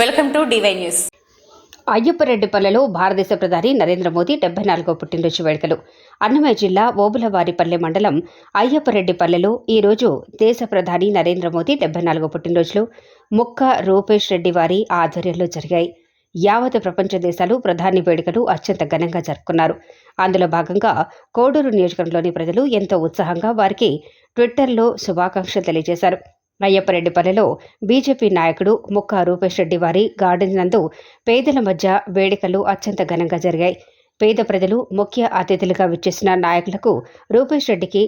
Welcome to DY news. అయ్యప్పరెడ్డిపల్లెలో భారతదేశ ప్రధాని నరేంద్ర మోదీ డెబ్బై నాలుగో పుట్టినరోజు వేడుకలు. అన్నమయ్య జిల్లా ఓబులవారిపల్లె మండలం అయ్యప్పరెడ్డిపల్లెలో ఈరోజు దేశ ప్రధాని నరేంద్ర మోదీ డెబ్బై నాలుగో పుట్టినరోజులు. ముక్క రూపేష్ రెడ్డి వారి ఆధ్వర్యంలో జరిగాయి. యావత్ ప్రపంచ దేశాలు ప్రధాని వేడుకలు అత్యంత ఘనంగా జరుపుకున్నారు. అందులో భాగంగా కోడూరు నియోజకవర్గంలోని ప్రజలు ఎంతో ఉత్సాహంగా వారికి ట్విట్టర్లో శుభాకాంక్షలు తెలియజేశారు. అయ్యప్పరెడ్డిపల్లెలో బీజేపీ నాయకుడు ముక్క రూపేష్ రెడ్డి వారి గార్డెన్ నందు పేదల మధ్య వేడుకలు అత్యంత ఘనంగా జరిగాయి. పేద ప్రజలు ముఖ్య అతిథులుగా విచ్చేసిన నాయకులకు రూపేష్ రెడ్డికి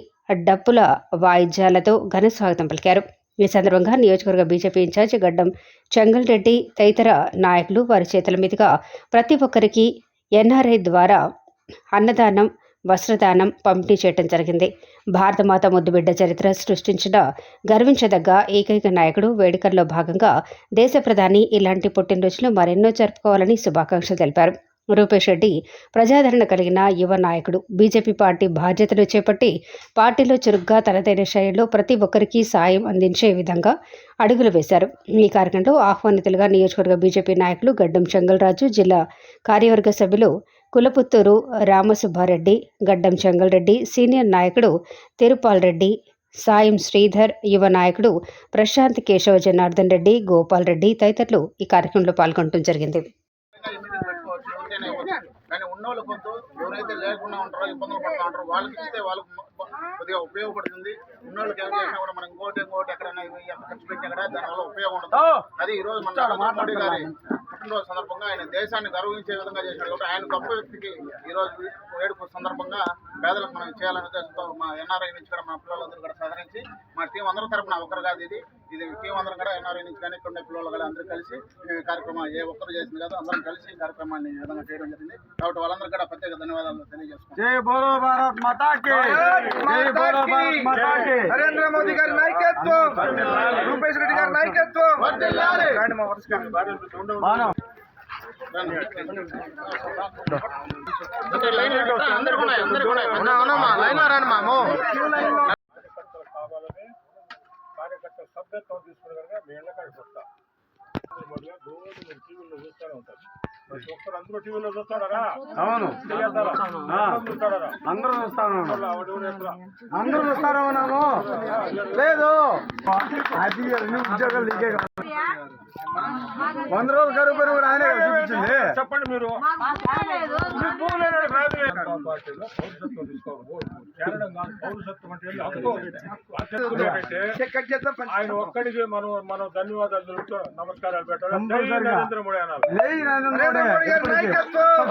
డప్పుల వాయిద్యాలతో ఘన స్వాగతం పలికారు. ఈ సందర్భంగా నియోజకవర్గ బీజేపీ ఇన్ఛార్జ్ గడ్డం చెంగల్ రెడ్డి తదితర నాయకులు వారి చేతుల మీదుగా ప్రతి ఒక్కరికి ఎన్ఆర్ఐ ద్వారా అన్నదానం వస్త్రదానం పంపిణీ చేయడం జరిగింది. భారతమాత ముద్దుబిడ్డ చరిత్ర సృష్టించిన గర్వించదగ్గ ఏకైక నాయకుడు వేడుకల్లో భాగంగా దేశ ప్రధాని ఇలాంటి పుట్టినరోజులు మరెన్నో జరుపుకోవాలని శుభాకాంక్షలు తెలిపారు. రూపేష్ రెడ్డి ప్రజాదరణ కలిగిన యువ నాయకుడు. బీజేపీ పార్టీ బాధ్యతలు చేపట్టి పార్టీలో చురుగ్గా తనదైన శైలిలో ప్రతి ఒక్కరికి సాయం అందించే విధంగా అడుగులు వేశారు. ఈ కార్యక్రమంలో ఆహ్వానితులుగా నియోజకవర్గ బీజేపీ నాయకులు గడ్డం చెంగల్రాజు జిల్లా కార్యవర్గ సభ్యులు కులపుత్తూరు రామసుబ్బారెడ్డి గడ్డం చెంగల్రెడ్డి సీనియర్ నాయకుడు తిరుపాల్ రెడ్డి సాయం శ్రీధర్ యువ నాయకుడు ప్రశాంత్ కేశవ జనార్దన్ రెడ్డి గోపాల్ రెడ్డి తదితరులు ఈ కార్యక్రమంలో పాల్గొనడం జరిగింది. ఇమీడియట్ పెట్టుకోవచ్చు ఎవరికైనా ఇవ్వచ్చు కానీ ఉన్నోళ్ళు కొంత ఎవరైతే లేకుండా ఉంటారో ఇబ్బందులు పడుతూ ఉంటారో వాళ్ళకి ఇస్తే వాళ్ళకి మ- కొద్దిగా ఉపయోగపడుతుంది. ఉన్నోళ్ళకి ఏం చేసినా కూడా మనం ఇంకోటి ఇంకోటి ఎక్కడైనా ఖర్చు పెట్టి అక్కడ దానివల్ల ఉపయోగం ఉండదు. అది ఈ రోజు మన నరేంద్ర మోడీ గారి పుట్టినరోజు సందర్భంగా ఆయన దేశాన్ని గర్వించే విధంగా చేశాడు కాబట్టి ఆయన గొప్ప వ్యక్తికి ఈ రోజు వేడుక సందర్భంగా పేదలకు మనం చేయాలనే ఉద్దేశంతో మా ఎన్ఆర్ఐ నుంచి కూడా మా పిల్లలందరూ కూడా సహకరించి మా టీం అందరి తరఫున ఒకరు కాదు ఇది ఇది టీం అందరం కూడా ఎన్ఆర్ఐ నుంచి కానీ ఇక్కడ పిల్లలు కూడా అందరూ కలిసి కార్యక్రమం ఏ ఒక్కరు చేసింది కాదు అందరం కలిసి ఈ కార్యక్రమాన్ని ఈ విధంగా చేయడం జరిగింది. కాబట్టి వాళ్ళందరూ కూడా ప్రత్యేక ధన్యవాదాలు తెలియజేసుకుంటాం జై బోలో భారత్ జై భారత్ నరేంద్ర మోదీ గారి నాయకత్వం! రూపేష్ రెడ్డి గారి నాయకత్వం! రండి మా వరుసగా. అందరూ కూడా అందరూ కూడా. లైన్ మాము కార్యకర్త సభ్యత్వం తీసుకుని కనుక మీ ఇళ్ళ కాడికి వస్తా రోజు మీరు టీవీలో చూస్తూనే ఉంటారు ప్రతి ఒక్కరు అందరూ టీవీలో చూస్తారా అవును అందరూ చూస్తాను అందరూ చూస్తాను లేదు. అది అన్ని ఉద్యోగాలు నీకే కాదు. వంద రోజులు కరువు పెరుగు కూడా ఆయనే చూపించింది. చెప్పండి మీరు. పని. ఆయన ఒక్కడికి మనం మనం ధన్యవాదాలు తెలుపుతూ నమస్కారాలు పెట్టాలి. నరేంద్ర మోడీ అనాలి జై నరేంద్ర మోడీ. మోడీ గారి ఇప్పటికీ. నాయకత్వం.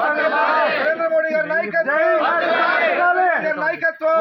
నరేంద్ర మోడీ గారి నాయకత్వం. వర్ధిల్లాలి. గారి నాయకత్వం.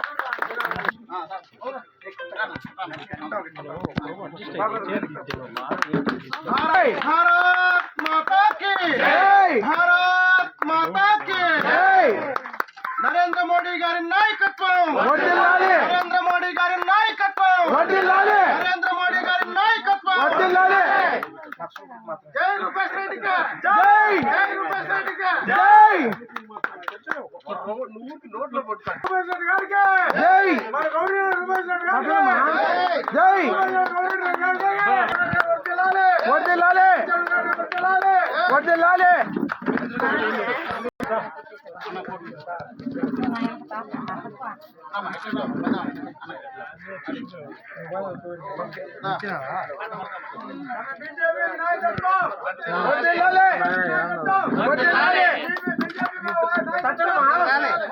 చేసుకొని సాయమా? సాయమా? మళ్ళీ కనుగోలు ఉదాహరణ ఎవరు కనుగోలు వేసుకోవాలి మా ఊళ్ళో. భారత్ మాతా కి జై. భారత్ మాతా కి జై. నరేంద్ర మోడీ గారి నాయకత్వం వర్ధిల్లాలి. నరేంద్ర మోడీ గారి నాయకత్వం వర్ధిల్లాలి. నరేంద్ర మోడీ గారి నాయకత్వం వర్ధిల్లాలి. జై రూపేష్ రెడ్డి గారు జై. జై రూపేష్ రెడ్డి గారు జై నోట్లో పట్టుకోండి రమేష్ రెడ్డి గారికి జై నాయకత్వం వర్ధిల్లాలి. వర్ధిల్లాలి.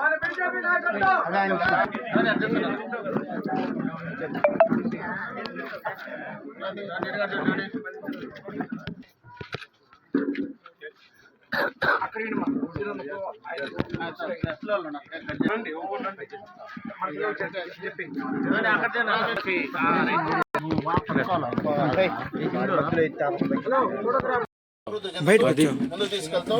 మన బీజేపీ నాయకత్వం ముందు తీసుకెళ్తూ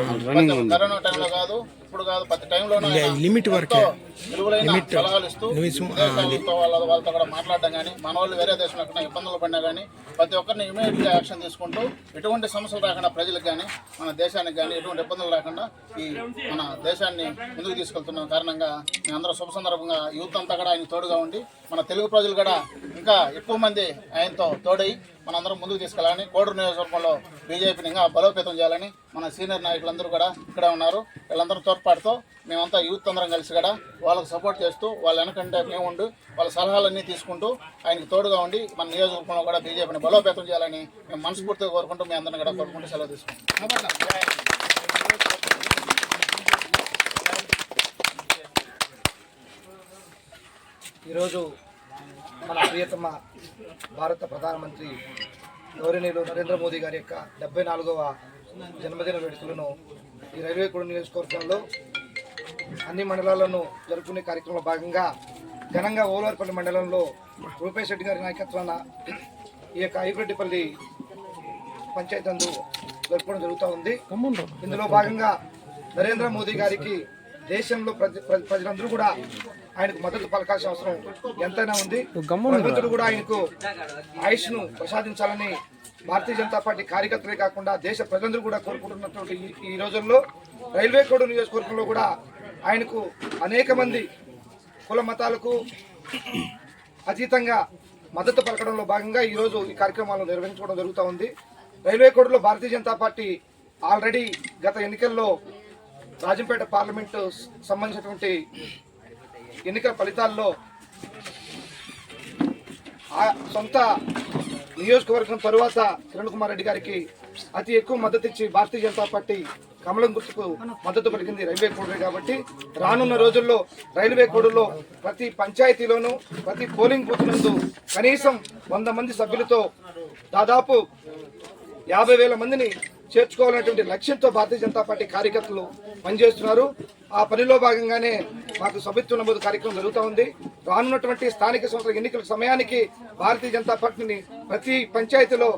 కరోనా టైంలో కాదు ఇప్పుడు కాదు ప్రతి టైంలో లిమిట్ వరకు. విలువలైన సలహాలు ఇస్తూ విదేశాలతో వాళ్ళ వాళ్ళతో కూడా మాట్లాడడం కానీ మన వాళ్ళు వేరే దేశంలో ఎక్కడ ఇబ్బందులు పడినా కానీ ప్రతి ఒక్కరిని ఇమీడియట్గా యాక్షన్ తీసుకుంటూ ఎటువంటి సమస్యలు రాకుండా ప్రజలకు కానీ మన దేశానికి కానీ ఎటువంటి ఇబ్బందులు రాకుండా ఈ మన దేశాన్ని ముందుకు తీసుకెళ్తున్న కారణంగా మేమందరం శుభ సందర్భంగా యూత్ అంతా కూడా ఆయన తోడుగా ఉండి మన తెలుగు ప్రజలు కూడా ఇంకా ఎక్కువ మంది ఆయనతో తోడై మనందరం ముందుకు తీసుకెళ్ళాలని కోడూరు నియోజకవర్గంలో బీజేపీని ఇంకా బలోపేతం చేయాలని మన సీనియర్ నాయకులందరూ కూడా ఇక్కడే ఉన్నారు. వీళ్ళందరూ తోడ్పాటుతో మేమంతా యూత్ అందరం కలిసి కూడా వాళ్ళకు సపోర్ట్ చేస్తూ వాళ్ళ వెనకంటే మేము ఉండి వాళ్ళ సలహాలన్నీ తీసుకుంటూ ఆయనకు తోడుగా ఉండి మన నియోజకవర్గంలో కూడా బీజేపీని బలోపేతం చేయాలని మేము మనస్ఫూర్తిగా కోరుకుంటూ మీ అందరిని కూడా కోరుకుంటూ సెలవు తీసుకుంటాం ఈరోజు మన ప్రియతమ భారత ప్రధానమంత్రి గౌరవనీయులు నరేంద్ర మోదీ గారి యొక్క డెబ్బై నాలుగవ జన్మదిన వేడుకలను ఈ రైల్వే కూడా నియోజకవర్గంలో అన్ని మండలాలను జరుపుకునే కార్యక్రమంలో భాగంగా ఘనంగా ఓలవరపల్లి మండలంలో రూపేష్ రెడ్డి గారి నాయకత్వాన ఈ యొక్క ఐగురెడ్డిపల్లి పంచాయతీ అందు జరుపుకోవడం జరుగుతూ ఉంది. ఇందులో భాగంగా నరేంద్ర మోదీ గారికి దేశంలో ప్రజ ప్ర- ప్రజలందరూ కూడా ఆయనకు మద్దతు పలకాల్సిన అవసరం ఎంతైనా ఉంది. భగవంతుడు కూడా ఆయనకు ఆయుష్ను ప్రసాదించాలని భారతీయ జనతా పార్టీ కార్యకర్తలే కాకుండా దేశ ప్రజలందరూ కూడా కోరుకుంటున్నటువంటి ఈ- ఈ రోజుల్లో రైల్వే కోడ్ నియోజకవర్గంలో కూడా ఆయనకు అనేక మంది కుల మతాలకు అతీతంగా మద్దతు పలకడంలో భాగంగా ఈరోజు ఈ కార్యక్రమాలు నిర్వహించుకోవడం జరుగుతూ ఉంది. రైల్వే కోడ్లో భారతీయ జనతా పార్టీ ఆల్రెడీ గత ఎన్నికల్లో రాజంపేట పార్లమెంటు సంబంధించినటువంటి ఎన్నికల ఫలితాల్లో ఆ సొంత నియోజకవర్గం తరువాత కిరణ్ కుమార్ రెడ్డి గారికి అతి ఎక్కువ మద్దతు ఇచ్చి భారతీయ జనతా పార్టీ కమలం గుర్తుకు మద్దతు పలికింది రైల్వే కోడలే కాబట్టి రానున్న రోజుల్లో రైల్వే కోడులో ప్రతి పంచాయతీలోనూ ప్రతి పోలింగ్ బూత్ నందు కనీసం వంద మంది సభ్యులతో దాదాపు యాభై వేల మందిని చేర్చుకోవాలనేటువంటి లక్ష్యంతో భారతీయ జనతా పార్టీ కార్యకర్తలు పనిచేస్తున్నారు. ఆ పనిలో భాగంగానే మాకు సభ్యత్వ నమోదు కార్యక్రమం జరుగుతూ ఉంది. రానున్నటువంటి స్థానిక సంస్థల ఎన్నికల సమయానికి భారతీయ జనతా పార్టీని ప్రతి పంచాయతీలో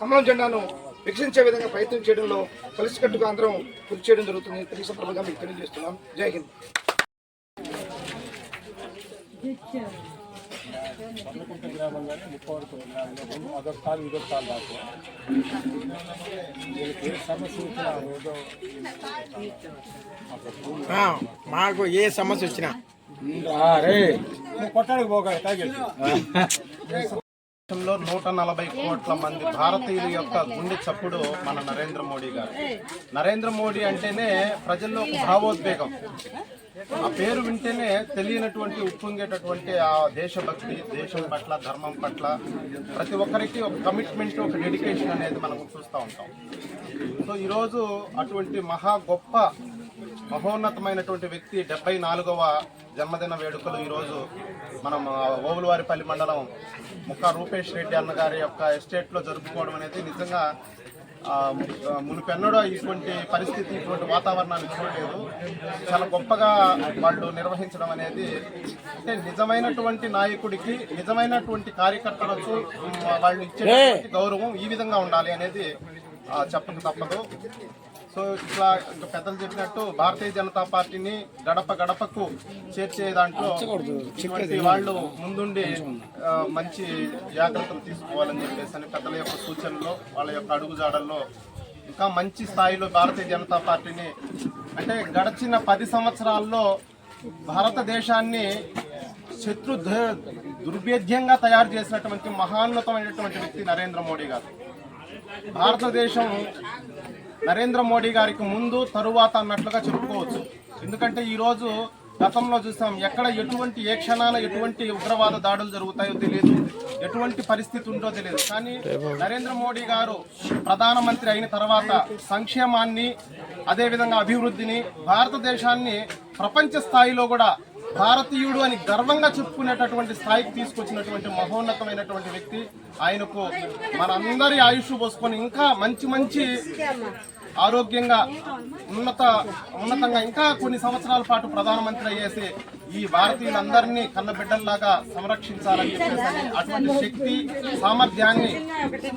కమలం జెండాను వికసించే విధంగా ప్రయత్నం చేయడంలో కలిసికట్టుగా అందరం కృషి చేయడం జరుగుతుంది. తెలుగు సందర్భంగా మీకు తెలియజేస్తున్నాం. జై హింద్. గ్రామంలోనే ముప్పవరకు గ్రామంలో అదొక ఇదొక ఏ సమస్య వచ్చినా ఏదో మాకు ఏ సమస్య వచ్చినా. కొట్టడానికి పోగా దేశంలో నూట నలభై కోట్ల మంది భారతీయుల యొక్క గుండె చప్పుడు మన నరేంద్ర మోడీ గారు. నరేంద్ర మోడీ అంటేనే ప్రజల్లో ఒక భావోద్వేగం. ఆ పేరు వింటేనే తెలియనటువంటి ఉప్పొంగేటటువంటి ఆ దేశభక్తి దేశం పట్ల ధర్మం పట్ల ప్రతి ఒక్కరికి ఒక కమిట్మెంట్ ఒక డెడికేషన్ అనేది మనం చూస్తూ ఉంటాం. సో ఈరోజు అటువంటి మహా గొప్ప మహోన్నతమైనటువంటి వ్యక్తి డెబ్బై నాలుగవ జన్మదిన వేడుకలు ఈరోజు మనం ఓవులవారిపల్లి మండలం ముక్క రూపేష్ రెడ్డి అన్నగారి యొక్క ఎస్టేట్లో జరుపుకోవడం అనేది నిజంగా మునుపెన్నడూ ఇటువంటి పరిస్థితి ఇటువంటి వాతావరణాన్ని చూడలేదు. చాలా గొప్పగా వాళ్ళు నిర్వహించడం అనేది అంటే నిజమైనటువంటి నాయకుడికి నిజమైనటువంటి కార్యకర్తలకు వాళ్ళు ఇచ్చేటువంటి గౌరవం ఈ విధంగా ఉండాలి అనేది చెప్పక తప్పదు. సో ఇట్లా ఇంకా పెద్దలు చెప్పినట్టు భారతీయ జనతా పార్టీని గడప గడపకు చేర్చే దాంట్లో ఇటువంటి వాళ్ళు ముందుండి మంచి జాగ్రత్తలు తీసుకోవాలని చెప్పేసి అని పెద్దల యొక్క సూచనలో వాళ్ళ యొక్క అడుగుజాడల్లో ఇంకా మంచి స్థాయిలో భారతీయ జనతా పార్టీని అంటే గడిచిన పది సంవత్సరాల్లో భారతదేశాన్ని శత్రు దుర్భేద్యంగా తయారు చేసినటువంటి మహాన్నతమైనటువంటి వ్యక్తి నరేంద్ర మోడీ గారు. భారతదేశం నరేంద్ర మోడీ గారికి ముందు తరువాత అన్నట్లుగా చెప్పుకోవచ్చు. ఎందుకంటే ఈరోజు గతంలో చూసాం ఎక్కడ ఎటువంటి ఏ క్షణాన ఎటువంటి ఉగ్రవాద దాడులు జరుగుతాయో తెలియదు. ఎటువంటి పరిస్థితి ఉందో తెలియదు. కానీ నరేంద్ర మోడీ గారు ప్రధానమంత్రి అయిన తర్వాత సంక్షేమాన్ని అదేవిధంగా అభివృద్ధిని భారతదేశాన్ని ప్రపంచ స్థాయిలో కూడా భారతీయుడు అని గర్వంగా చెప్పుకునేటటువంటి స్థాయికి తీసుకొచ్చినటువంటి మహోన్నతమైనటువంటి వ్యక్తి. ఆయనకు మనందరి ఆయుష్ పోసుకొని ఇంకా మంచి మంచి ఆరోగ్యంగా ఉన్నత ఉన్నతంగా ఇంకా కొన్ని సంవత్సరాల పాటు ప్రధానమంత్రి అయ్యేసి ఈ భారతీయులందరినీ కన్నబిడ్డల్లాగా సంరక్షించాలని చెప్పేసి అటువంటి శక్తి సామర్థ్యాన్ని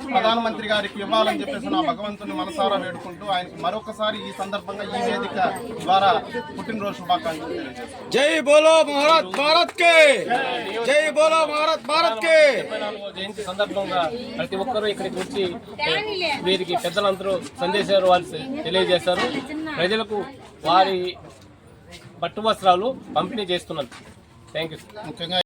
ప్రధానమంత్రి గారికి ఇవ్వాలని చెప్పేసి నా భగవంతుని మనసారా వేడుకుంటూ ఆయనకి మరొకసారి ఈ సందర్భంగా ఈ వేదిక ద్వారా పుట్టినరోజు శుభాకాంక్షలు జై బోలో భారత్ భారత్ కే! జై బోలో భారత్ భారత్ కే! జయంతి సందర్భంగా ప్రతి ఒక్కరూ ఇక్కడికి వచ్చి వీరికి పెద్దలందరూ సందేశాలు వాళ్ళు తెలియజేశారు. ప్రజలకు వారి పట్టు వస్త్రాలు పంపిణీ చేస్తున్నారు థ్యాంక్ యూ ముఖ్యంగా